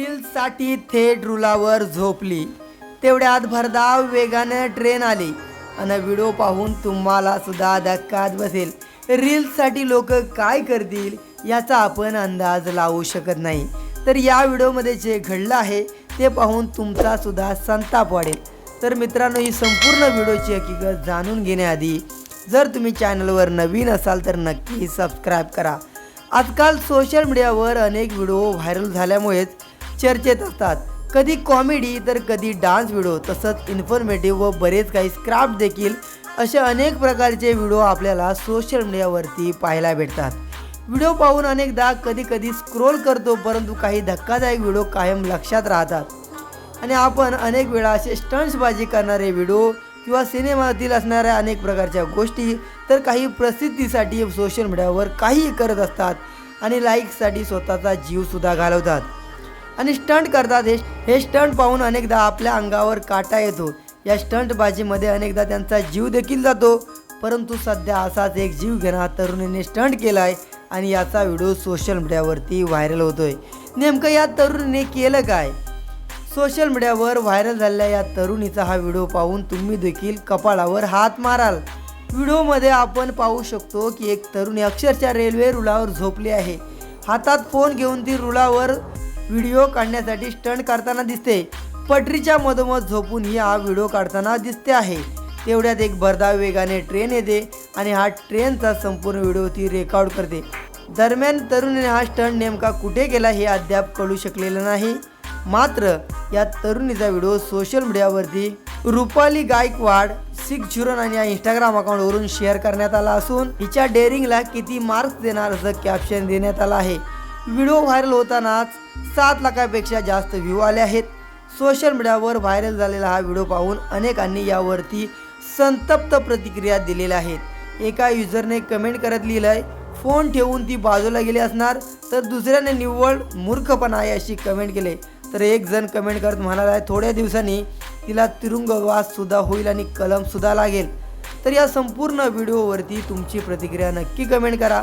रील्ससाठी थेट रुलावर झोपली. तेवढ्यात भरधाव वेगानं ट्रेन आली. आणि व्हिडिओ पाहून तुम्हाला सुद्धा धक्काच बसेल. रील्ससाठी लोक काय करतील याचा आपण अंदाज लावू शकत नाही. तर या व्हिडिओमध्ये जे घडलं आहे ते पाहून तुमचा सुद्धा संताप वाढेल. तर मित्रांनो ही संपूर्ण व्हिडिओची हकीकत जाणून घेण्याआधी जर तुम्ही चॅनलवर नवीन असाल तर नक्की सबस्क्राईब करा. आजकाल सोशल मीडियावर अनेक व्हिडिओ व्हायरल झाल्यामुळेच चर्चेत असतात. कधी कॉमेडी तर कधी डान्स व्हिडिओ तसंच इन्फॉर्मेटिव्ह व बरेच काही स्क्राफ्ट देखील असे अनेक प्रकारचे व्हिडिओ आपल्याला सोशल मीडियावरती पाहायला भेटतात. व्हिडिओ पाहून अनेकदा कधी कधी स्क्रोल करतो परंतु काही धक्कादायक व्हिडिओ कायम लक्षात राहतात. आणि आपण अनेक वेळा असे स्टंट्सबाजी करणारे व्हिडिओ किंवा सिनेमातील असणाऱ्या अनेक प्रकारच्या गोष्टी तर काही प्रसिद्धीसाठी सोशल मीडियावर काहीही करत असतात आणि लाईकसाठी स्वतःचा जीवसुद्धा घालवतात. आणि स्टंट करतात हे हे स्टंट पाहून अनेकदा आपल्या अंगावर काटा येतो. या स्टंटबाजीमध्ये अनेकदा त्यांचा जीव देखील जातो. परंतु सध्या असाच एक जीव घेणा तरुणीने स्टंट केला आहे आणि याचा व्हिडिओ सोशल मीडियावरती व्हायरल होतोय. नेमकं या तरुणीने केलं काय? सोशल मीडियावर व्हायरल झालेल्या या तरुणीचा हा व्हिडिओ पाहून तुम्ही देखील कपाळावर हात माराल. व्हिडिओमध्ये आपण पाहू शकतो की एक तरुणी अक्षरशः रेल्वे रुळावर झोपली आहे. हातात फोन घेऊन ती रुळावर व्हिडिओ काढण्यासाठी स्टंट करताना दिसते. पटरीच्या मधोमध झोपून ही हा व्हिडिओ काढताना दिसते आहे. तेवढ्यात एक भरधाव वेगाने ट्रेन येते आणि हा ट्रेनचा संपूर्ण व्हिडिओ ती रेकॉर्ड करते. दरम्यान तरुणीने हा स्टंट नेमका कुठे केला हे अद्याप कळू शकलेलं नाही. मात्र या तरुणीचा व्हिडिओ सोशल मीडियावरती Rupali Gaikwad six zero nine या इंस्टाग्राम अकाउंटवरून शेअर करण्यात आला असून हिच्या डेअरिंगला किती मार्क्स देणार असं कॅप्शन देण्यात आलं आहे. व्हिडिओ व्हायरल होतानाच सात लाखापेक्षा जास्त व्ह्यू आले आहेत. सोशल मीडियावर व्हायरल झालेला हा व्हिडिओ पाहून अनेकांनी यावरती संतप्त प्रतिक्रिया दिलेल्या आहेत. एका युजरने कमेंट करत लिहिलं आहे फोन ठेवून ती बाजूला गेली असणार तर दुसऱ्याने निव्वळ मूर्खपणा आहे अशी कमेंट केले. तर एक जण कमेंट करत म्हणाला आहे थोड्या दिवसांनी तिला तिरुंगवाससुद्धा होईल आणि कलमसुद्धा लागेल. तर या संपूर्ण व्हिडिओवरती तुमची प्रतिक्रिया नक्की कमेंट करा.